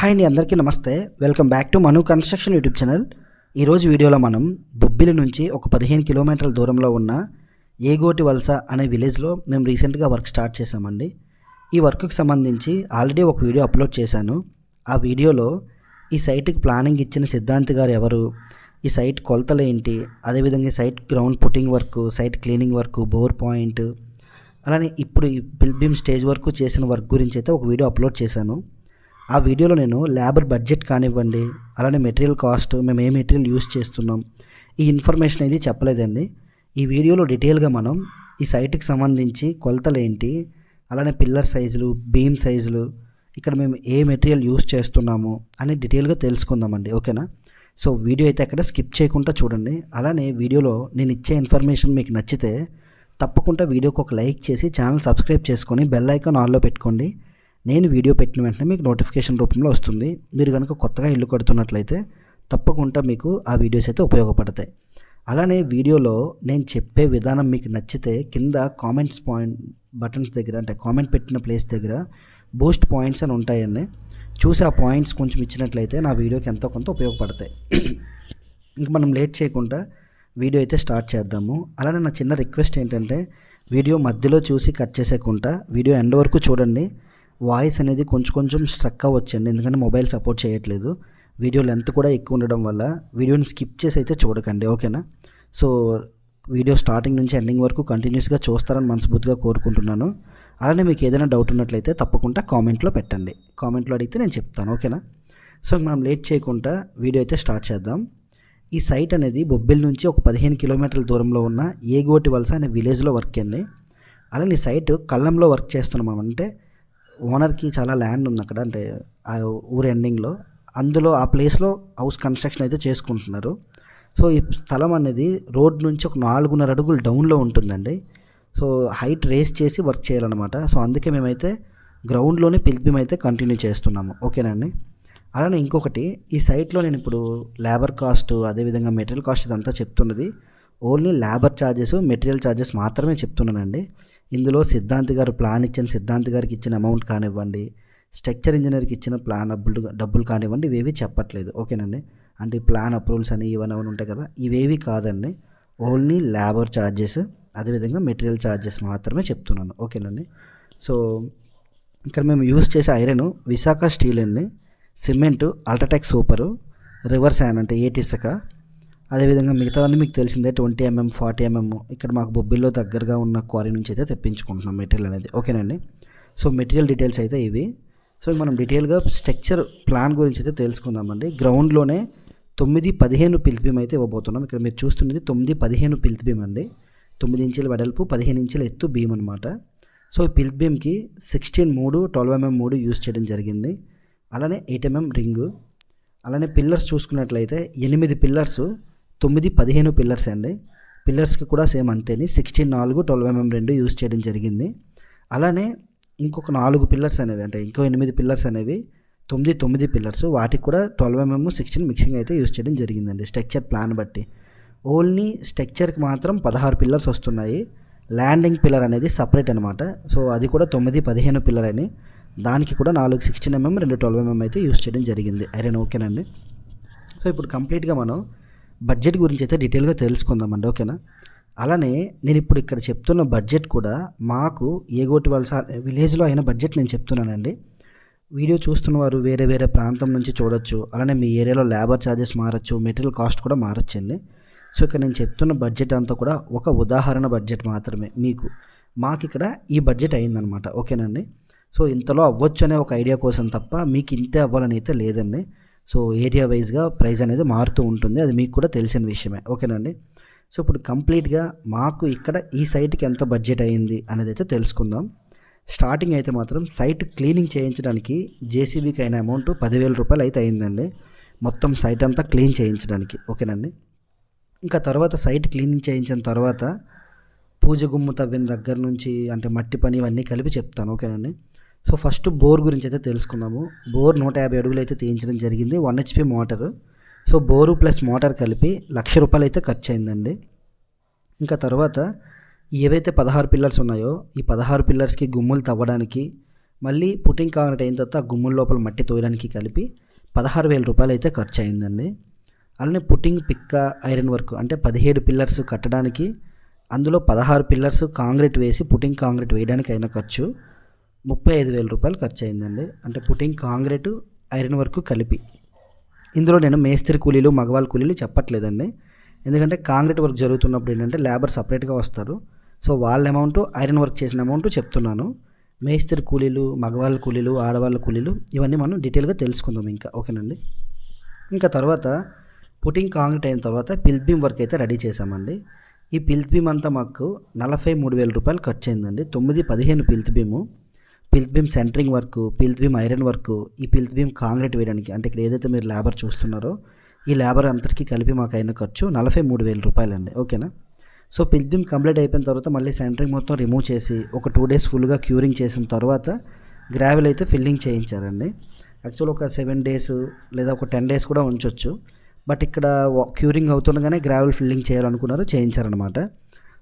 Hi అండి అందరికీ నమస్తే. Welcome back to Manu construction YouTube channel ఈరోజు వీడియోలో మనం బొబ్బిలి నుంచి ఒక పదిహేను కిలోమీటర్ల దూరంలో ఉన్న ఏగోటి వలస అనే విలేజ్లో మేము రీసెంట్గా వర్క్ స్టార్ట్ చేసామండి ఈ వర్క్కి సంబంధించి ఆల్రెడీ ఒక వీడియో అప్లోడ్ చేశాను. ఆ వీడియోలో ఈ సైట్కి ప్లానింగ్ ఇచ్చిన సిద్ధాంత్ గారు ఎవరు? ఈ సైట్ కొలతలు ఏంటి? అదేవిధంగా ఈ site ground footing work site cleaning work bore point అలానే ఇప్పుడు ఈ బిల్బీమ్ స్టేజ్ వరకు చేసిన వర్క్ గురించి అయితే ఒక వీడియో అప్లోడ్ చేశాను. ఆ వీడియోలో నేను లేబర్ బడ్జెట్ కానివ్వండి అలానే మెటీరియల్ కాస్ట్ మేము ఏ మెటీరియల్ యూస్ చేస్తున్నాం ఈ ఇన్ఫర్మేషన్ అనేది చెప్పలేదండి. ఈ వీడియోలో డీటెయిల్గా మనం ఈ సైట్కి సంబంధించి కొలతలు ఏంటి అలానే పిల్లర్ సైజులు బీమ్ సైజులు ఇక్కడ మేము ఏ మెటీరియల్ యూస్ చేస్తున్నాము అని డీటెయిల్గా తెలుసుకుందామండి ఓకేనా? సో వీడియో అయితే అక్కడ స్కిప్ చేయకుండా చూడండి అలానే వీడియోలో నేను ఇచ్చే ఇన్ఫర్మేషన్ మీకు నచ్చితే తప్పకుండా వీడియోకి ఒక లైక్ చేసి ఛానల్ సబ్స్క్రైబ్ చేసుకొని బెల్ ఐకాన్ ఆన్లో పెట్టుకోండి. నేను వీడియో పెట్టిన వెంటనే మీకు నోటిఫికేషన్ రూపంలో వస్తుంది. మీరు కనుక కొత్తగా ఇల్లు కడుతున్నట్లయితే తప్పకుండా మీకు ఆ వీడియోస్ అయితే ఉపయోగపడతాయి. అలానే వీడియోలో నేను చెప్పే విధానం మీకు నచ్చితే కింద కామెంట్స్ పాయింట్ బటన్స్ దగ్గర అంటే కామెంట్ పెట్టిన ప్లేస్ దగ్గర బూస్ట్ పాయింట్స్ అని ఉంటాయండి. చూసి ఆ పాయింట్స్ కొంచెం ఇచ్చినట్లయితే నా వీడియోకి ఎంతో కొంత ఉపయోగపడతాయి. ఇంక మనం లేట్ చేయకుండా వీడియో అయితే స్టార్ట్ చేద్దాము. అలానే నా చిన్న రిక్వెస్ట్ ఏంటంటే వీడియో మధ్యలో చూసి కట్ చేసేకుండా వీడియో ఎండ్ వరకు చూడండి. వాయిస్ అనేది కొంచెం కొంచెం స్ట్రక్ అవ్వచ్చండి. ఎందుకంటే మొబైల్ సపోర్ట్ చేయట్లేదు. వీడియో లెంత్ కూడా ఎక్కువ ఉండడం వల్ల వీడియోని స్కిప్ చేసి అయితే చూడకండి. ఓకేనా? సో వీడియో స్టార్టింగ్ నుంచి ఎండింగ్ వరకు కంటిన్యూస్గా చూస్తారని మనస్ఫూర్తిగా కోరుకుంటున్నాను. అలానే మీకు ఏదైనా డౌట్ ఉన్నట్లయితే తప్పకుండా కామెంట్లో పెట్టండి. కామెంట్లో అడిగితే నేను చెప్తాను. ఓకేనా? సో మనం లేట్ చేయకుండా వీడియో అయితే స్టార్ట్ చేద్దాం. ఈ సైట్ అనేది బొబ్బిల్ నుంచి ఒక పదిహేను కిలోమీటర్ల దూరంలో ఉన్న ఏగోటి వలస అనే విలేజ్లో వర్క్ అండి. అలానే ఈ సైట్ కళ్ళంలో వర్క్ చేస్తున్నాం అంటే ఓనర్కి చాలా ల్యాండ్ ఉంది అక్కడ అంటే ఆ ఊరు ఎండింగ్లో. అందులో ఆ ప్లేస్లో హౌస్ కన్స్ట్రక్షన్ అయితే చేసుకుంటున్నారు. సో ఈ స్థలం అనేది రోడ్ నుంచి ఒక నాలుగున్నర అడుగులు డౌన్లో ఉంటుందండి. సో హైట్ రేస్ చేసి వర్క్ చేయాలన్నమాట. సో అందుకే మేమైతే గ్రౌండ్లోనే పిలిపిం అయితే కంటిన్యూ చేస్తున్నాము. ఓకేనండి అలానే ఇంకొకటి ఈ సైట్లో నేను ఇప్పుడు లేబర్ కాస్ట్ అదేవిధంగా మెటీరియల్ కాస్ట్ ఇదంతా చెప్తున్నది. Only labour charges material charges మాత్రమే చెప్తున్నానండి. ఇందులో సిద్ధాంత్ గారు ప్లాన్ ఇచ్చిన సిద్ధాంత్ గారికి ఇచ్చిన అమౌంట్ కానివ్వండి స్ట్రక్చర్ ఇంజనీర్కి ఇచ్చిన ప్లాన్ డబ్బులు డబ్బులు కానివ్వండి ఇవేవి చెప్పట్లేదు. ఓకేనండి? అంటే ప్లాన్ అప్రూవల్స్ అని ఇవన్నీ అవన్నీ ఉంటాయి కదా ఇవేవి కాదండి. ఓన్లీ లేబర్ ఛార్జెస్ అదేవిధంగా మెటీరియల్ ఛార్జెస్ మాత్రమే చెప్తున్నాను. ఓకేనండి? సో ఇక్కడ మేము యూస్ చేసే ఐరన్ విశాఖ స్టీల్ అండి. Cement UltraTech super reverse hand అంటే ఏటిసక అదేవిధంగా మిగతావన్నీ మీకు తెలిసిందే ట్వంటీ ఎంఎం ఫార్టీ ఎంఎం ఇక్కడ మాకు బొబ్బిల్లో దగ్గరగా ఉన్న క్వారీ నుంచి అయితే తెప్పించుకుంటున్నాం మెటీరియల్ అనేది. ఓకేనండి? సో మెటీరియల్ డీటెయిల్స్ అయితే ఇవి. సో మనం డీటెయిల్గా స్ట్రక్చర్ ప్లాన్ గురించి అయితే తెలుసుకుందామండి. గ్రౌండ్లోనే తొమ్మిది పదిహేను పిల్త్ అయితే ఇవ్వబోతున్నాం. ఇక్కడ మీరు చూస్తున్నది తొమ్మిది పదిహేను పిల్త్ అండి. తొమ్మిది ఇంచుల వెడల్పు పదిహేను ఇంచుల ఎత్తు బీమ్ అనమాట సో ఈ పిల్త్ బీమ్కి సిక్స్టీన్ మూడు ట్వెల్వ్ ఎంఎం మూడు యూస్ చేయడం జరిగింది. అలానే ఎయిట్ ఎంఎం రింగు. అలానే పిల్లర్స్ చూసుకున్నట్లయితే ఎనిమిది పిల్లర్స్ తొమ్మిది పదిహేను పిల్లర్స్ అండి. పిల్లర్స్కి కూడా సేమ్ అంతేని. సిక్స్టీన్ నాలుగు ట్వెల్వ్ ఎంఎం mm రెండు యూస్ చేయడం జరిగింది. అలానే ఇంకొక నాలుగు పిల్లర్స్ అనేవి అంటే ఇంకో ఎనిమిది పిల్లర్స్ అనేవి తొమ్మిది తొమ్మిది పిల్లర్స్ వాటికి కూడా ట్వెల్వ్ ఎంఎం సిక్స్టీన్ మిక్సింగ్ అయితే యూస్ చేయడం జరిగిందండి. స్ట్రక్చర్ ప్లాన్ బట్టి. ఓన్లీ స్ట్రక్చర్కి మాత్రం పదహారు పిల్లర్స్ వస్తున్నాయి. ల్యాండింగ్ పిల్లర్ అనేది సపరేట్ అనమాట సో అది కూడా తొమ్మిది పదిహేను పిల్లర్ అని. దానికి కూడా నాలుగు సిక్స్టీన్ ఎంఎం mm, రెండు ట్వెల్వ్ ఎంఎం mm అయితే యూస్ చేయడం జరిగింది. ఐరన్ ఓకేనండి సో ఇప్పుడు కంప్లీట్గా మనం బడ్జెట్ గురించి అయితే డీటెయిల్గా తెలుసుకుందామండి ఓకేనా? అలానే నేను ఇప్పుడు ఇక్కడ చెప్తున్న బడ్జెట్ కూడా మాకు ఏగోటి వలస విలేజ్లో అయిన బడ్జెట్ నేను చెప్తున్నానండి. వీడియో చూస్తున్న వారు వేరే వేరే ప్రాంతం నుంచి చూడొచ్చు అలానే మీ ఏరియాలో లేబర్ ఛార్జెస్ మారచ్చు మెటీరియల్ కాస్ట్ కూడా మారచ్చండి. సో ఇక్కడ నేను చెప్తున్న బడ్జెట్ అంతా కూడా ఒక ఉదాహరణ బడ్జెట్ మాత్రమే మీకు. మాకు ఇక్కడ ఈ బడ్జెట్ అయిందనమాట ఓకేనండి? సో ఇంతలో అవ్వచ్చు అనే ఒక ఐడియా కోసం తప్ప మీకు ఇంతే అవ్వాలని అయితే లేదండి. సో ఏరియా వైజ్గా ప్రైస్ అనేది మారుతూ ఉంటుంది. అది మీకు కూడా తెలిసిన విషయమే. ఓకేనండి? సో ఇప్పుడు కంప్లీట్గా మాకు ఇక్కడ ఈ సైట్కి ఎంత బడ్జెట్ అయ్యింది అనేది అయితే తెలుసుకుందాం. స్టార్టింగ్ అయితే మాత్రం సైట్ క్లీనింగ్ చేయించడానికి జేసీబీకి అయిన అమౌంట్ పదివేల రూపాయలు అయితే అయిందండి. మొత్తం సైట్ అంతా క్లీన్ చేయించడానికి. ఓకేనండి? ఇంకా తర్వాత సైట్ క్లీనింగ్ చేయించిన తర్వాత పూజ గుమ్ము తవ్విన దగ్గర నుంచి అంటే మట్టి పని ఇవన్నీ కలిపి చెప్తాను. ఓకేనండి? సో ఫస్ట్ బోర్ గురించి అయితే తెలుసుకుందాము. బోర్ నూట యాభై అడుగులు అయితే తీయించడం జరిగింది. One HP motor. So bore plus motor కలిపి లక్ష రూపాయలు అయితే ఖర్చు అయిందండి ఇంకా తర్వాత ఏవైతే పదహారు పిల్లర్స్ ఉన్నాయో ఈ పదహారు పిల్లర్స్కి గుమ్ములు తవ్వడానికి మళ్ళీ పుట్టింగ్ కాంక్రీట్ అయిన తర్వాత గుమ్ముల లోపల మట్టి తోయడానికి కలిపి పదహారు వేల రూపాయలు అయితే ఖర్చు అయిందండి అలానే పుట్టింగ్ పిక్క ఐరన్ వర్క్ అంటే పదిహేడు పిల్లర్స్ కట్టడానికి అందులో పదహారు పిల్లర్స్ కాంక్రీట్ వేసి పుట్టింగ్ కాంక్రీట్ వేయడానికి అయిన ఖర్చు. ముప్పై ఐదు వేల రూపాయలు ఖర్చు అయిందండి అంటే పుట్టింగ్ కాంక్రీట్ ఐరన్ వర్క్ కలిపి. ఇందులో నేను మేస్త్రి కూలీలు మగవాళ్ళ కూలీలు చెప్పట్లేదండి. ఎందుకంటే కాంక్రీట్ వర్క్ జరుగుతున్నప్పుడు ఏంటంటే లేబర్ సపరేట్గా వస్తారు. సో వాళ్ళ అమౌంట్ ఐరన్ వర్క్ చేసిన అమౌంట్ చెప్తున్నాను. మేస్త్రి కూలీలు మగవాళ్ళ కూలీలు ఆడవాళ్ళ కూలీలు ఇవన్నీ మనం డీటెయిల్గా తెలుసుకుందాం ఇంకా. ఓకేనండి? ఇంకా తర్వాత పుటింగ్ కాంక్రీట్ అయిన తర్వాత పిల్త్ బీమ్ వర్క్ అయితే రెడీ చేసామండి ఈ పిల్త్ బీమ్ అంతా మాకు నలభై మూడు వేల రూపాయలు ఖర్చు అయిందండి తొమ్మిది పదిహేను plinth beam. Plinth beam centering work plinth beam iron work ఈ పిల్త్ బీమ్ కాంక్రీట్ వేయడానికి అంటే ఇక్కడ ఏదైతే మీరు లేబర్ చూస్తున్నారో ఈ లేబర్ అంతటికీ కలిపి మాకు అయిన ఖర్చు నలభై మూడు వేల రూపాయలండి. ఓకేనా? సో పిల్త్ బీమ్ కంప్లీట్ అయిపోయిన తర్వాత మళ్ళీ సెంటరింగ్ మొత్తం రిమూవ్ చేసి ఒక టూ డేస్ ఫుల్గా క్యూరింగ్ చేసిన తర్వాత గ్రావెల్ అయితే ఫిల్లింగ్ చేయించారండి. యాక్చువల్ ఒక సెవెన్ డేస్ లేదా ఒక టెన్ డేస్ కూడా ఉంచవచ్చు బట్ ఇక్కడ క్యూరింగ్ అవుతుండగానే గ్రావెల్ ఫిల్లింగ్ చేయాలనుకున్నారు చేయించారనమాట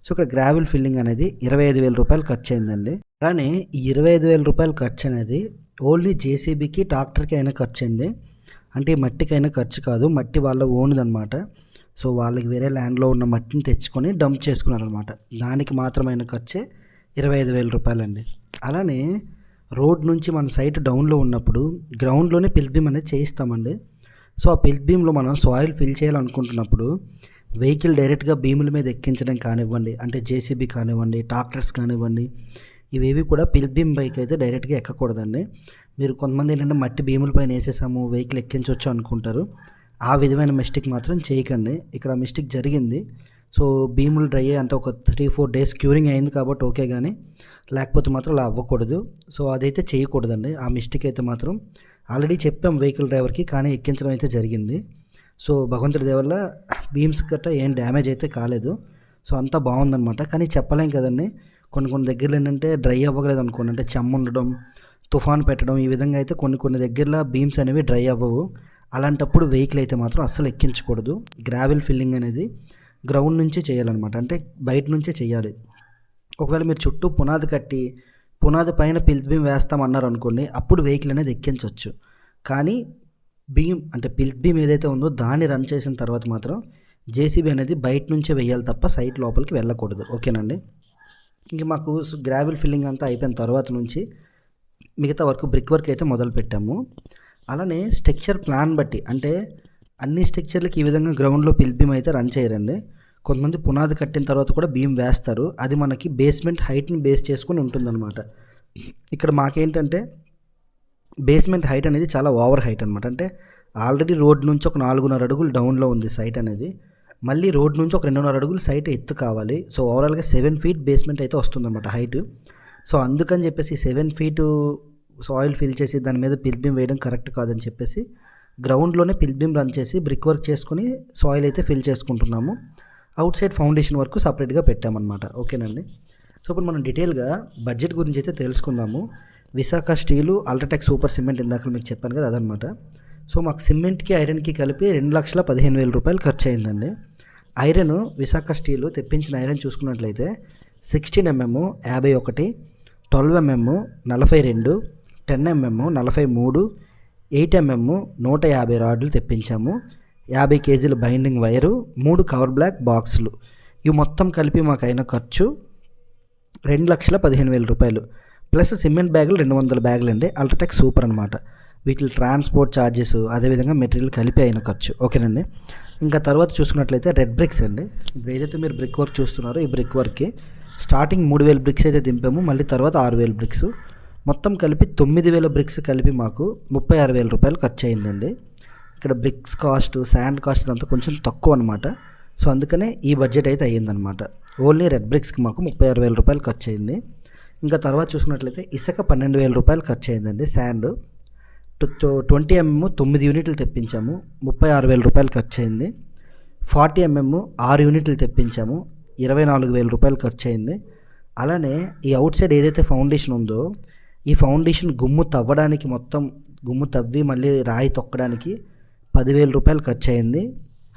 సో ఇక్కడ గ్రావెల్ ఫిల్లింగ్ అనేది ఇరవై ఐదు వేల రూపాయలు ఖర్చు అయిందండి. అలానే ఈ ఇరవై ఐదు వేల రూపాయలు ఖర్చు అనేది ఓన్లీ జేసీబీకి ట్రాక్టర్కి అయినా ఖర్చు అండి. అంటే మట్టికైనా మట్టికి అయినా ఖర్చు కాదు మట్టి వాళ్ళ ఓన్ది సో వాళ్ళకి వేరే ల్యాండ్లో ఉన్న మట్టిని తెచ్చుకొని డంప్ చేసుకున్నారనమాట దానికి మాత్రమైన ఖర్చే ఇరవై ఐదు వేల రూపాయలండి. అలానే రోడ్ నుంచి మన సైట్ డౌన్లో ఉన్నప్పుడు గ్రౌండ్లోనే పిల్బీమ్ అనేది చేయిస్తామండి. సో ఆ పిల్బీమ్లో మనం సాయిల్ ఫిల్ చేయాలనుకుంటున్నప్పుడు వెహికల్ డైరెక్ట్గా భీముల మీద ఎక్కించడం కానివ్వండి అంటే జేసీబీ కానివ్వండి ట్రాక్టర్స్ కానివ్వండి ఇవేవి కూడా పిల్త్ బైక్ అయితే డైరెక్ట్గా ఎక్కకూడదండి. మీరు కొంతమంది ఏంటంటే మట్టి భీముల పైన వేసేసాము వెహికల్ ఎక్కించవచ్చు అనుకుంటారు. ఆ విధమైన మిస్టేక్ మాత్రం చేయకండి. ఇక్కడ మిస్టేక్ జరిగింది. సో భీములు డ్రై అయ్యి అంటే ఒక త్రీ ఫోర్ డేస్ క్యూరింగ్ అయింది కాబట్టి ఓకే కానీ లేకపోతే మాత్రం అలా అవ్వకూడదు. సో అదైతే చేయకూడదండి. ఆ మిస్టేక్ అయితే మాత్రం ఆల్రెడీ చెప్పాం వెహికల్ డ్రైవర్కి కానీ ఎక్కించడం అయితే జరిగింది. సో భగవంతుడి దేవల్ల బీమ్స్ గట్రా ఏం డ్యామేజ్ అయితే కాలేదు. సో అంతా బాగుందనమాట కానీ చెప్పలేం కదండి. కొన్ని కొన్ని దగ్గరలో ఏంటంటే డ్రై అవ్వగలేదు అనుకోండి. అంటే చెమ్మ ఉండడం తుఫాన్ పెట్టడం ఈ విధంగా అయితే కొన్ని కొన్ని దగ్గరలో బీమ్స్ అనేవి డ్రై అవ్వవు. అలాంటప్పుడు వెహికల్ అయితే మాత్రం అస్సలు ఎక్కించకూడదు. గ్రావెల్ ఫిల్లింగ్ అనేది గ్రౌండ్ నుంచే చేయాలన్నమాట. అంటే బయట నుంచే చేయాలి. ఒకవేళ మీరు చుట్టూ పునాది కట్టి పునాది పైన పిల్త్ బీమ్ వేస్తామన్నారు అనుకోండి అప్పుడు వెహికల్ అనేది ఎక్కించవచ్చు. కానీ బియ్యం అంటే పిల్త్ బియ్యం ఏదైతే ఉందో దాన్ని రన్ చేసిన తర్వాత మాత్రం జేసీబీ అనేది బయట నుంచే వేయాలి తప్ప సైట్ లోపలికి వెళ్ళకూడదు. ఓకేనండి? ఇంక మాకు గ్రావెల్ ఫిల్లింగ్ అంతా అయిపోయిన తర్వాత నుంచి మిగతా వర్క్ బ్రిక్ వర్క్ అయితే మొదలు పెట్టాము. అలానే స్ట్రక్చర్ ప్లాన్ బట్టి అంటే అన్ని స్ట్రక్చర్లకి ఈ విధంగా గ్రౌండ్లో పిల్ బీమ్ అయితే రన్ చేయరండి. కొంతమంది పునాది కట్టిన తర్వాత కూడా బీమ్ వేస్తారు. అది మనకి బేస్మెంట్ హైట్ని బేస్ చేసుకుని ఉంటుందన్నమాట. ఇక్కడ మాకేంటంటే బేస్మెంట్ హైట్ అనేది చాలా ఓవర్ హైట్ అనమాట అంటే ఆల్రెడీ రోడ్ నుంచి ఒక నాలుగున్నర అడుగులు డౌన్లో ఉంది సైట్ అనేది. మళ్ళీ రోడ్ నుంచి ఒక రెండున్నర అడుగులు సైట్ ఎత్తు కావాలి. సో ఓవరాల్గా సెవెన్ ఫీట్ బేస్మెంట్ అయితే వస్తుందన్నమాట హైట్. సో అందుకని చెప్పేసి సెవెన్ ఫీటు సాయిల్ ఫిల్ చేసి దాని మీద పిల్బిమ్ వేయడం కరెక్ట్ కాదని చెప్పేసి గ్రౌండ్లోనే పిల్బిమ్ రన్ చేసి బ్రిక్ వర్క్ చేసుకుని సాయిల్ అయితే ఫిల్ చేసుకుంటున్నాము. అవుట్ సైడ్ ఫౌండేషన్ వరకు సపరేట్గా పెట్టామన్నమాట. ఓకేనండి? సో ఇప్పుడు మనం డీటెయిల్గా బడ్జెట్ గురించి అయితే తెలుసుకుందాము. Visakha steel UltraTech super cement ఇందాక మీకు చెప్పాను కదా అదనమాట. సో మాకు సిమెంట్కి ఐరన్కి కలిపి రెండు లక్షల పదిహేను వేల రూపాయలు ఖర్చు అయిందండి ఐరన్ విశాఖ స్టీలు తెప్పించిన ఐరన్ చూసుకున్నట్లయితే సిక్స్టీన్ ఎంఎం యాభై ఒకటి ట్వెల్వ్ ఎంఎం నలభై రెండు టెన్ ఎంఎం నలభై మూడు ఎయిట్ ఎంఎం నూట యాభై రాడ్లు తెప్పించాము. యాభై కేజీల బైండింగ్ వైరు మూడు కవర్ బ్లాక్ బాక్సులు. ఇవి మొత్తం కలిపి మాకు అయిన ఖర్చు రెండు లక్షల పదిహేను వేల రూపాయలు. ప్లస్ సిమెంట్ బ్యాగులు రెండు వందల బ్యాగులు అండి. అల్ట్రాటెక్ సూపర్ అనమాట వీటి ట్రాన్స్పోర్ట్ ఛార్జెస్ అదేవిధంగా మెటీరియల్ కలిపి అయిన ఖర్చు. ఓకేనండి? ఇంకా తర్వాత చూసుకున్నట్లయితే రెడ్ బ్రిక్స్ అండి. ఇప్పుడు ఏదైతే మీరు బ్రిక్ వర్క్ చూస్తున్నారో ఈ బ్రిక్ వర్క్కి స్టార్టింగ్ మూడు వేల బ్రిక్స్ అయితే దింపాము మళ్ళీ తర్వాత ఆరు వేల బ్రిక్స్. మొత్తం కలిపి తొమ్మిది వేల బ్రిక్స్ కలిపి మాకు ముప్పై ఆరు వేల రూపాయలు ఖర్చు అయిందండి. ఇక్కడ బ్రిక్స్ కాస్ట్ శాండ్ కాస్ట్ అంతా కొంచెం తక్కువ అనమాట సో అందుకనే ఈ బడ్జెట్ అయితే అయ్యిందనమాట ఓన్లీ రెడ్ బ్రిక్స్కి మాకు ముప్పై ఆరు వేల రూపాయలు ఖర్చు అయింది. ఇంకా తర్వాత చూసుకున్నట్లయితే ఇసుక పన్నెండు వేల రూపాయలు ఖర్చు అయిందండి శాండ్ ట్వంటీ ఎంఎం తొమ్మిది యూనిట్లు తెప్పించాము. ముప్పై ఆరు వేల రూపాయలు ఖర్చు అయింది ఫార్టీ ఎంఎం ఆరు యూనిట్లు తెప్పించాము. ఇరవై నాలుగు వేల రూపాయలు ఖర్చు అయింది అలానే ఈ అవుట్ సైడ్ ఏదైతే ఫౌండేషన్ ఉందో ఈ ఫౌండేషన్ గుమ్ము తవ్వడానికి మొత్తం గుమ్ము తవ్వి మళ్ళీ రాయి తొక్కడానికి పదివేల రూపాయలు ఖర్చు అయింది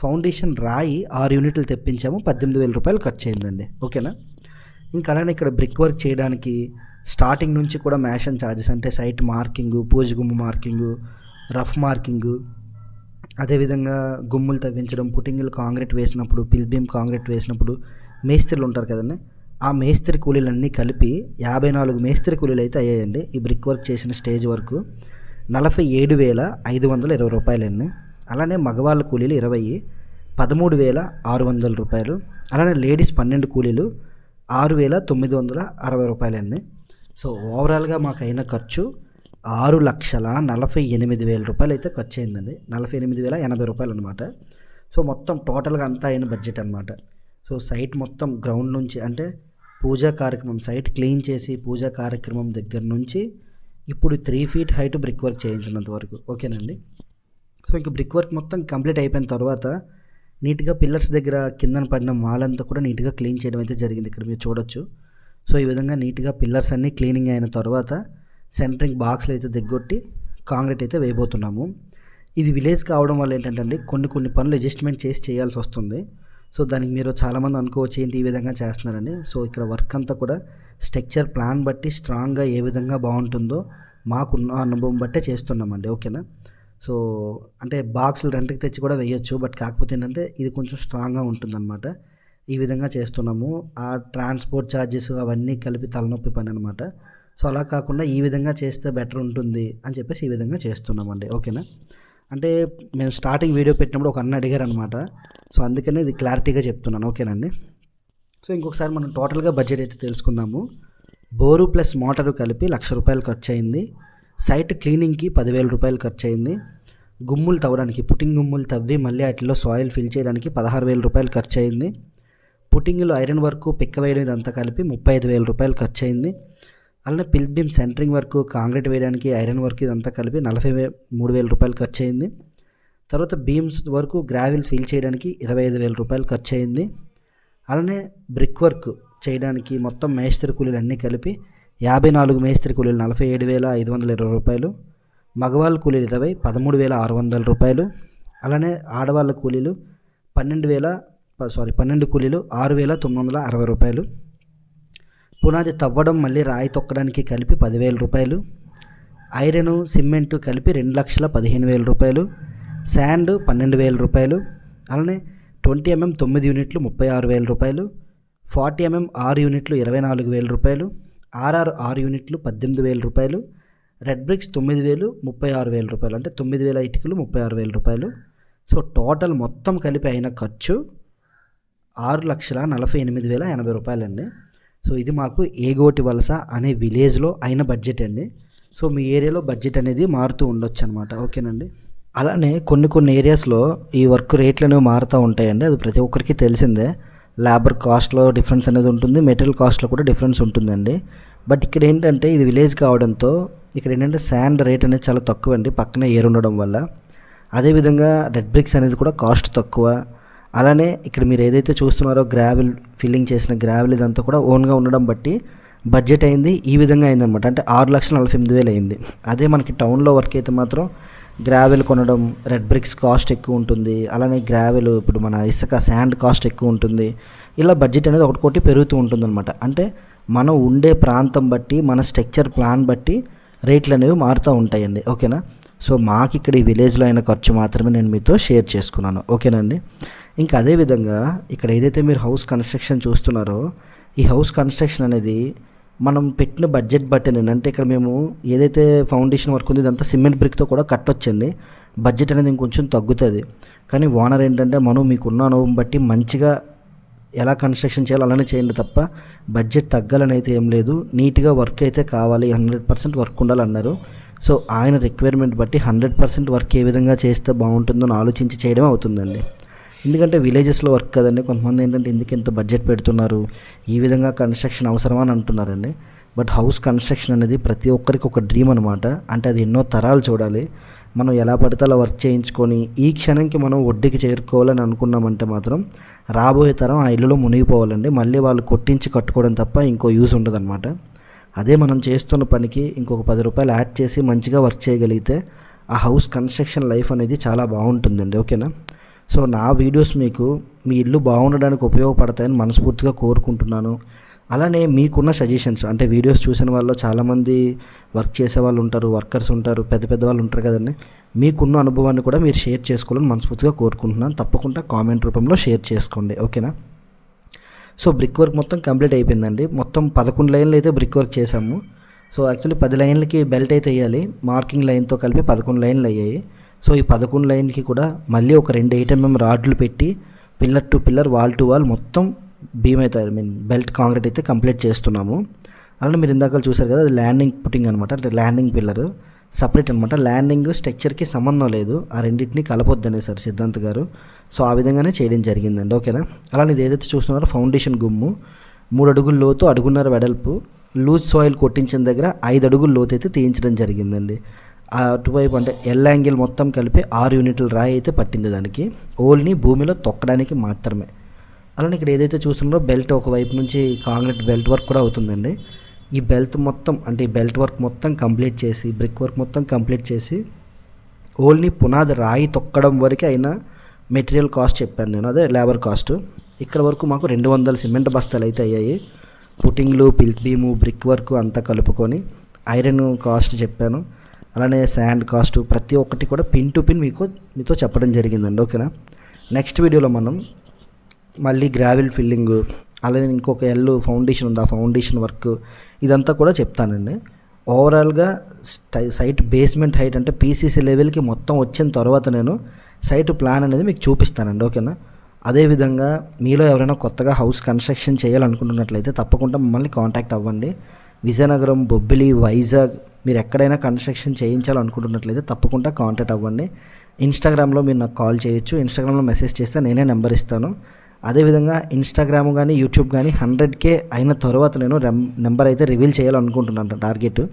ఫౌండేషన్ రాయి ఆరు యూనిట్లు తెప్పించాము. పద్దెనిమిది వేల రూపాయలు ఖర్చు అయిందండి ఓకేనా? ఇంకా అలానే ఇక్కడ బ్రిక్ వర్క్ చేయడానికి స్టార్టింగ్ నుంచి కూడా మ్యాషన్ ఛార్జెస్ అంటే సైట్ మార్కింగు పూజగుమ్మ మార్కింగు రఫ్ మార్కింగు అదేవిధంగా గుమ్ములు తవ్వించడం పుట్టింగులు కాంక్రీట్ వేసినప్పుడు పిల్బీమ్ కాంక్రీట్ వేసినప్పుడు మేస్త్రీలు ఉంటారు కదండి. ఆ మేస్త్రి కూలీలన్నీ కలిపి యాభై నాలుగు మేస్త్రి కూలీలు అయితే అయ్యాయండి ఈ బ్రిక్ వర్క్ చేసిన స్టేజ్ వరకు నలభై ఏడు వేల ఐదు వందల ఇరవై రూపాయలండి. అలానే మగవాళ్ళ కూలీలు ఇరవై పదమూడు వేల ఆరు వందల రూపాయలు. అలానే లేడీస్ పన్నెండు కూలీలు ఆరు వేల తొమ్మిది వందల అరవై రూపాయలండి. సో ఓవరాల్గా మాకు అయిన ఖర్చు ఆరు లక్షల నలభై ఎనిమిది వేల రూపాయలు అయితే ఖర్చు అయిందండి నలభై ఎనిమిది వేల ఎనభై రూపాయలు అనమాట సో మొత్తం టోటల్గా అంతా అయిన బడ్జెట్ అనమాట సో సైట్ మొత్తం గ్రౌండ్ నుంచి అంటే పూజా కార్యక్రమం సైట్ క్లీన్ చేసి పూజా కార్యక్రమం దగ్గర నుంచి ఇప్పుడు three feet height brick work చేయించినంత వరకు. ఓకేనండి? సో ఇంక బ్రిక్ వర్క్ మొత్తం కంప్లీట్ అయిపోయిన తర్వాత నీట్గా పిల్లర్స్ దగ్గర కిందన పడిన మాల్ అంతా కూడా నీట్గా క్లీన్ చేయడం అయితే జరిగింది. ఇక్కడ మీరు చూడొచ్చు. సో ఈ విధంగా నీట్గా పిల్లర్స్ అన్నీ క్లీనింగ్ అయిన తర్వాత సెంటరింగ్ బాక్స్లు అయితే దిగ్గొట్టి కాంక్రీట్ అయితే వేయబోతున్నాము. ఇది విలేజ్ కావడం వల్ల ఏంటంటే అండి కొన్ని కొన్ని పనులు అడ్జస్ట్మెంట్ చేసి చేయాల్సి వస్తుంది. సో దానికి మీరు చాలామంది అనుకోవచ్చు ఏంటి ఈ విధంగా చేస్తున్నారని. సో ఇక్కడ వర్క్ అంతా కూడా స్ట్రక్చర్ ప్లాన్ బట్టి స్ట్రాంగ్గా ఏ విధంగా బాగుంటుందో మాకున్న అనుభవం బట్టే చేస్తున్నామండి. ఓకేనా? సో అంటే బాక్సులు రెంట్కి తెచ్చి కూడా వేయొచ్చు. బట్ కాకపోతే ఏంటంటే ఇది కొంచెం స్ట్రాంగ్గా ఉంటుందన్నమాట. ఈ విధంగా చేస్తున్నాము. ఆ ట్రాన్స్పోర్ట్ ఛార్జెస్ అవన్నీ కలిపి తలనొప్పి పని అనమాట సో అలా కాకుండా ఈ విధంగా చేస్తే బెటర్ ఉంటుంది అని చెప్పేసి ఈ విధంగా చేస్తున్నామండి. ఓకేనా? అంటే మేము స్టార్టింగ్ వీడియో పెట్టినప్పుడు ఒక అన్న అడిగారు అనమాట సో అందుకనే ఇది క్లారిటీగా చెప్తున్నాను. ఓకేనండి? సో ఇంకొకసారి మనం టోటల్గా బడ్జెట్ అయితే తెలుసుకుందాము. బోరు ప్లస్ మోటారు కలిపి లక్ష రూపాయలు ఖర్చు అయింది సైట్ క్లీనింగ్కి పదివేల రూపాయలు ఖర్చు అయింది గుమ్ములు తవ్వడానికి పుట్టింగ్ గుమ్ములు తవ్వి మళ్ళీ వాటిలో సాయిల్ ఫిల్ చేయడానికి పదహారు వేల రూపాయలు ఖర్చు అయింది పుట్టింగ్లో ఐరన్ వర్క్ పిక్క వేయడం ఇదంతా కలిపి ముప్పై ఐదు వేల రూపాయలు ఖర్చు అయింది అలానే plinth beam centering work concrete వేయడానికి ఐరన్ వర్క్ ఇదంతా కలిపి నలభై వే మూడు వేల రూపాయలు ఖర్చు అయింది తర్వాత బీమ్స్ వరకు గ్రావిల్ ఫిల్ చేయడానికి ఇరవై ఐదు వేల రూపాయలు ఖర్చు అయింది అలానే బ్రిక్ వర్క్ చేయడానికి మొత్తం మేస్త్రి కూలీలు అన్నీ కలిపి యాభై నాలుగు మేస్త్రి కూలీలు నలభై ఏడు వేల ఐదు వందల ఇరవై రూపాయలు. మగవాళ్ళ కూలీలు ఇరవై పదమూడు వేల ఆరు వందల రూపాయలు. అలానే ఆడవాళ్ళ కూలీలు పన్నెండు వేల సారీ పన్నెండు కూలీలు ఆరు వేల తొమ్మిది వందల అరవై రూపాయలు. పునాది తవ్వడం మళ్ళీ రాయి తొక్కడానికి కలిపి పదివేల రూపాయలు. ఐరన్ సిమెంట్ కలిపి రెండు లక్షల పదిహేను వేల రూపాయలు. శాండ్ పన్నెండు వేల రూపాయలు. అలానే ట్వంటీ ఎంఎం తొమ్మిది యూనిట్లు ముప్పై ఆరు వేల రూపాయలు. ఫార్టీ ఎంఎం ఆరు యూనిట్లు ఇరవై నాలుగు వేల రూపాయలు. ఆర్ఆర్ ఆరు యూనిట్లు పద్దెనిమిది వేల రూపాయలు రెడ్ బ్రిక్స్ తొమ్మిది వేలు ముప్పై ఆరు వేల రూపాయలు. అంటే తొమ్మిది వేల ఇటుకలు ముప్పై ఆరు వేల రూపాయలు. సో టోటల్ మొత్తం కలిపి అయిన ఖర్చు ఆరు లక్షల నలభై ఎనిమిది వేల ఎనభై రూపాయలండి. సో ఇది మాకు ఏగోటి వలస అనే విలేజ్లో అయిన బడ్జెట్ అండి. సో మీ ఏరియాలో బడ్జెట్ అనేది మారుతూ ఉండొచ్చు అనమాట ఓకేనండి? అలానే కొన్ని కొన్ని ఏరియాస్లో ఈ వర్క్ రేట్లు అనేవి మారుతూ ఉంటాయండి. అది ప్రతి ఒక్కరికి తెలిసిందే. లేబర్ కాస్ట్లో డిఫరెన్స్ అనేది ఉంటుంది మెటీరియల్ కాస్ట్లో కూడా డిఫరెన్స్ ఉంటుందండి. బట్ ఇక్కడ ఏంటంటే ఇది విలేజ్ కావడంతో ఇక్కడ ఏంటంటే శాండ్ రేట్ అనేది చాలా తక్కువ అండి పక్కనే ఏరు ఉండడం వల్ల. అదేవిధంగా రెడ్ బ్రిక్స్ అనేది కూడా కాస్ట్ తక్కువ. అలానే ఇక్కడ మీరు ఏదైతే చూస్తున్నారో గ్రావెల్ ఫిల్లింగ్ చేసిన గ్రావెల్ ఇదంతా కూడా ఓన్గా ఉండడం బట్టి బడ్జెట్ అయింది ఈ విధంగా అయిందనమాట అంటే ఆరు లక్షల నలభై ఎనిమిది వేలు అయింది. అదే మనకి టౌన్లో వర్క్ అయితే మాత్రం గ్రావెల్ కొనడం రెడ్ బ్రిక్స్ కాస్ట్ ఎక్కువ ఉంటుంది. అలానే గ్రావెల్ ఇప్పుడు మన ఇసుక శాండ్ కాస్ట్ ఎక్కువ ఉంటుంది. ఇలా బడ్జెట్ అనేది ఒకటికోటి పెరుగుతూ ఉంటుందన్నమాట. అంటే మనం ఉండే ప్రాంతం బట్టి మన స్ట్రక్చర్ ప్లాన్ బట్టి రేట్లు అనేవి మారుతూ ఉంటాయండి. ఓకేనా? సో మాకు ఇక్కడ ఈ విలేజ్లో అయిన ఖర్చు మాత్రమే నేను మీతో షేర్ చేసుకున్నాను. ఓకేనండి ఇంకా అదేవిధంగా ఇక్కడ ఏదైతే మీరు హౌస్ కన్స్ట్రక్షన్ చూస్తున్నారో ఈ హౌస్ కన్స్ట్రక్షన్ అనేది మనం పెట్టిన బడ్జెట్ బట్టి అంటే ఇక్కడ మేము ఏదైతే ఫౌండేషన్ వర్క్ ఉంది ఇదంతా సిమెంట్ బ్రిక్తో కూడా కట్టొచ్చండి. బడ్జెట్ అనేది ఇంకొంచెం తగ్గుతుంది. కానీ ఓనర్ ఏంటంటే మనం మీకున్న అనుభవం బట్టి మంచిగా ఎలా కన్స్ట్రక్షన్ చేయాలో అలానే చేయండి తప్ప బడ్జెట్ తగ్గాలని అయితే ఏం లేదు. నీట్గా వర్క్ అయితే కావాలి. హండ్రెడ్ పర్సెంట్ వర్క్ ఉండాలన్నారు. సో ఆయన రిక్వైర్మెంట్ బట్టి హండ్రెడ్ పర్సెంట్ వర్క్ ఏ విధంగా చేస్తే బాగుంటుందో అని ఆలోచించి చేయడం అవుతుందండి. ఎందుకంటే విలేజెస్లో వర్క్ కదండి. కొంతమంది ఏంటంటే ఎందుకు ఇంత బడ్జెట్ పెడుతున్నారు? ఈ విధంగా కన్స్ట్రక్షన్ అవసరమా అని అంటున్నారండి. బట్ హౌస్ కన్స్ట్రక్షన్ అనేది ప్రతి ఒక్కరికి ఒక డ్రీమ్ అనమాట అంటే అది ఎన్నో తరాలు చూడాలి. మనం ఎలా పడితే అలా వర్క్ చేయించుకొని ఈ క్షణంకి మనం ఒడ్డుకి చేరుకోవాలని అనుకున్నామంటే మాత్రం రాబోయే తరం ఆ ఇల్లులో మునిగిపోవాలండి. మళ్ళీ వాళ్ళు కొట్టించి కట్టుకోవడం తప్ప ఇంకో యూజ్ ఉండదన్నమాట. అదే మనం చేస్తున్న పనికి ఇంకొక పది రూపాయలు యాడ్ చేసి మంచిగా వర్క్ చేయగలిగితే ఆ హౌస్ కన్స్ట్రక్షన్ లైఫ్ అనేది చాలా బాగుంటుందండి. ఓకేనా సో నా వీడియోస్ మీకు మీ ఇల్లు బాగుండడానికి ఉపయోగపడతాయని మనస్ఫూర్తిగా కోరుకుంటున్నాను. అలానే మీకున్న సజెషన్స్ అంటే వీడియోస్ చూసిన వాళ్ళు చాలామంది వర్క్ చేసే వాళ్ళు ఉంటారు వర్కర్స్ ఉంటారు పెద్ద పెద్ద వాళ్ళు ఉంటారు కదండి. మీకున్న అనుభవాన్ని కూడా మీరు షేర్ చేసుకోవాలని మనస్ఫూర్తిగా కోరుకుంటున్నాను. తప్పకుండా కామెంట్ రూపంలో షేర్ చేసుకోండి. ఓకేనా? సో బ్రిక్ వర్క్ మొత్తం కంప్లీట్ అయిపోయిందండి. మొత్తం పదకొండు లైన్లు అయితే బ్రిక్ వర్క్ చేసాము సో యాక్చువల్లీ పది లైన్లకి బెల్ట్ అయితే వేయాలి. మార్కింగ్ లైన్తో కలిపి పదకొండు లైన్లు అయ్యాయి. సో ఈ పదకొండు లైన్కి కూడా మళ్ళీ ఒక రెండు ఎయిట్ ఎంఎం రాడ్లు పెట్టి pillar to pillar wall to wall మొత్తం బీమ్ అయితే ఐ మీన్ బెల్ట్ కాంక్రీట్ అయితే కంప్లీట్ చేస్తున్నాము. అలానే మీరు ఇందాక చూసారు కదా అది ల్యాండింగ్ పుట్టింగ్ అనమాట అంటే ల్యాండింగ్ పిల్లర్ సపరేట్ అనమాట ల్యాండింగ్ స్ట్రక్చర్కి సంబంధం లేదు. ఆ రెండింటిని కలపొద్దనే సార్ సిద్ధాంత్ గారు. సో ఆ విధంగానే చేయడం జరిగిందండి. ఓకేనా అలానే ఇది ఏదైతే చూస్తున్నారో ఫౌండేషన్ గుమ్ము మూడు అడుగుల లోతు అడుగున్నర వెడల్పు లూజ్ సాయిల్ కొట్టించిన దగ్గర ఐదు అడుగుల లోతు అయితే తీయించడం జరిగిందండి. అటువైపు అంటే ఎల్ యాంగిల్ మొత్తం కలిపి ఆరు యూనిట్ల రాయి అయితే పట్టింది దానికి. ఓల్ని భూమిలో తొక్కడానికి మాత్రమే. అలానే ఇక్కడ ఏదైతే చూస్తున్నారో బెల్ట్ ఒకవైపు నుంచి కాంక్రీట్ బెల్ట్ వర్క్ కూడా అవుతుందండి. ఈ బెల్ట్ మొత్తం అంటే ఈ బెల్ట్ వర్క్ మొత్తం కంప్లీట్ చేసి బ్రిక్ వర్క్ మొత్తం కంప్లీట్ చేసి ఓన్లీ పునాది రాయి తొక్కడం వరకే అయినా మెటీరియల్ కాస్ట్ చెప్పాను నేను. అదే లేబర్ కాస్ట్ ఇక్కడ వరకు మాకు రెండు వందల సిమెంట్ బస్తాలు అయితే అయ్యాయి. పుటింగ్లు పిల్ బీము బ్రిక్ వర్క్ అంతా కలుపుకొని ఐరన్ కాస్ట్ చెప్పాను. అలానే శాండ్ కాస్ట్ ప్రతి ఒక్కటి కూడా పిన్ టు పిన్ మీకు మీతో చెప్పడం జరిగిందండి ఓకేనా? నెక్స్ట్ వీడియోలో మనం మళ్ళీ గ్రావెల్ ఫిల్లింగ్ అలాగే ఇంకొక ఎల్లు ఫౌండేషన్ ఉంది ఆ ఫౌండేషన్ వర్క్ ఇదంతా కూడా చెప్తానండి. ఓవరాల్గా సైట్ బేస్మెంట్ హైట్ అంటే పీసీసీ లెవెల్కి మొత్తం వచ్చిన తర్వాత నేను సైట్ ప్లాన్ అనేది మీకు చూపిస్తానండి ఓకేనా? అదేవిధంగా మీలో ఎవరైనా కొత్తగా హౌస్ కన్స్ట్రక్షన్ చేయాలనుకుంటున్నట్లయితే తప్పకుండా మమ్మల్ని కాంటాక్ట్ అవ్వండి. విజయనగరం బొబ్బిలి వైజాగ్ మీరు ఎక్కడైనా కన్స్ట్రక్షన్ చేయించాలనుకుంటున్నట్లయితే తప్పకుండా కాంటాక్ట్ అవ్వండి. ఇన్స్టాగ్రామ్లో మీరు నాకు కాల్ చేయొచ్చు. ఇన్స్టాగ్రామ్లో మెసేజ్ చేస్తే నేనే నెంబర్ ఇస్తాను. అదేవిధంగా ఇన్స్టాగ్రామ్ కానీ యూట్యూబ్ కానీ హండ్రెడ్ కే అయిన తర్వాత నేను నెంబర్ అయితే రివీల్ చేయాలనుకుంటున్నాను టార్గెట్.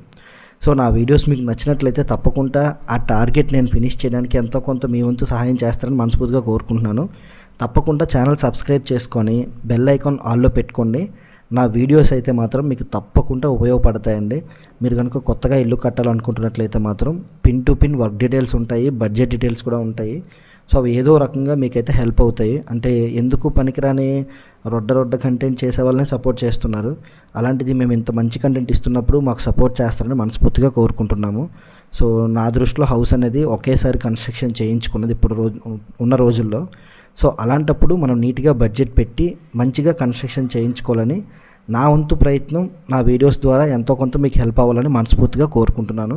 సో నా వీడియోస్ మీకు నచ్చినట్లయితే తప్పకుండా ఆ టార్గెట్ నేను ఫినిష్ చేయడానికి ఎంతో కొంత మీ వంతు సహాయం చేస్తారని మనస్ఫూర్తిగా కోరుకుంటున్నాను. తప్పకుండా ఛానల్ సబ్స్క్రైబ్ చేసుకొని బెల్ ఐకాన్ ఆల్లో పెట్టుకోండి. నా వీడియోస్ అయితే మాత్రం మీకు తప్పకుండా ఉపయోగపడతాయండి. మీరు కనుక కొత్తగా ఇల్లు కట్టాలనుకుంటున్నట్లయితే మాత్రం pin to pin work details ఉంటాయి బడ్జెట్ డీటెయిల్స్ కూడా ఉంటాయి. సో అవి ఏదో రకంగా మీకైతే హెల్ప్ అవుతాయి. అంటే ఎందుకు పనికిరాని రొడ్డ రొడ్డ కంటెంట్ చేసే వాళ్ళనే సపోర్ట్ చేస్తున్నారు. అలాంటిది మేము ఇంత మంచి కంటెంట్ ఇస్తున్నప్పుడు మాకు సపోర్ట్ చేస్తారని మనస్ఫూర్తిగా కోరుకుంటున్నాము. సో నా దృష్టిలో హౌస్ అనేది ఒకేసారి కన్స్ట్రక్షన్ చేయించుకున్నది ఇప్పుడు రోజు ఉన్న రోజుల్లో. సో అలాంటప్పుడు మనం నీట్గా బడ్జెట్ పెట్టి మంచిగా కన్స్ట్రక్షన్ చేయించుకోవాలని నా వంతు ప్రయత్నం నా వీడియోస్ ద్వారా ఎంతో కొంత మీకు హెల్ప్ అవ్వాలని మనస్ఫూర్తిగా కోరుకుంటున్నాను.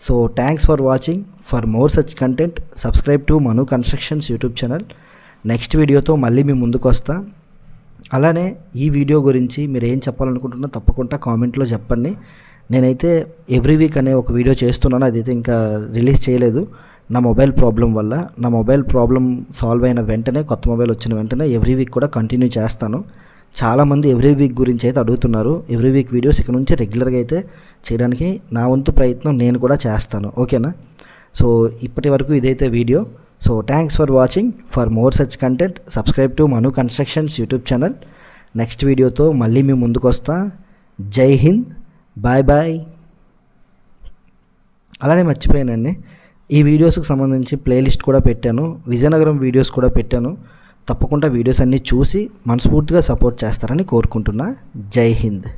So thanks for watching. For more such content subscribe to Manu constructions YouTube channel. Next వీడియోతో మళ్ళీ మీ ముందుకు వస్తా. అలానే ఈ వీడియో గురించి మీరు ఏం చెప్పాలనుకుంటున్నా తప్పకుండా కామెంట్లో చెప్పండి. నేనైతే ఎవ్రీ వీక్ అనే ఒక వీడియో చేస్తున్నాను అదైతే ఇంకా రిలీజ్ చేయలేదు. నా మొబైల్ ప్రాబ్లం వల్ల నా మొబైల్ ప్రాబ్లం సాల్వ్ అయిన వెంటనే కొత్త మొబైల్ వచ్చిన వెంటనే ఎవ్రీ వీక్ కూడా కంటిన్యూ చేస్తాను. చాలామంది ఎవ్రీ వీక్ గురించి అయితే అడుగుతున్నారు. ఎవ్రీ వీక్ వీడియోస్ ఇక్కడ నుంచి రెగ్యులర్గా అయితే చేయడానికి నా వంతు ప్రయత్నం నేను కూడా చేస్తాను. ఓకేనా సో ఇప్పటి వరకు ఇదైతే video so thanks for watching for more such content subscribe to Manu constructions YouTube channel next వీడియోతో మళ్ళీ మేము ముందుకు వస్తా. జై హింద్. బాయ్ బాయ్ అలానే మర్చిపోయానండి. ఈ వీడియోస్కి సంబంధించి ప్లేలిస్ట్ కూడా పెట్టాను. విజయనగరం వీడియోస్ కూడా పెట్టాను. తప్పకుండా వీడియోస్ అన్నీ చూసి మనస్ఫూర్తిగా సపోర్ట్ చేస్తారని కోరుకుంటున్నా. జై హింద్.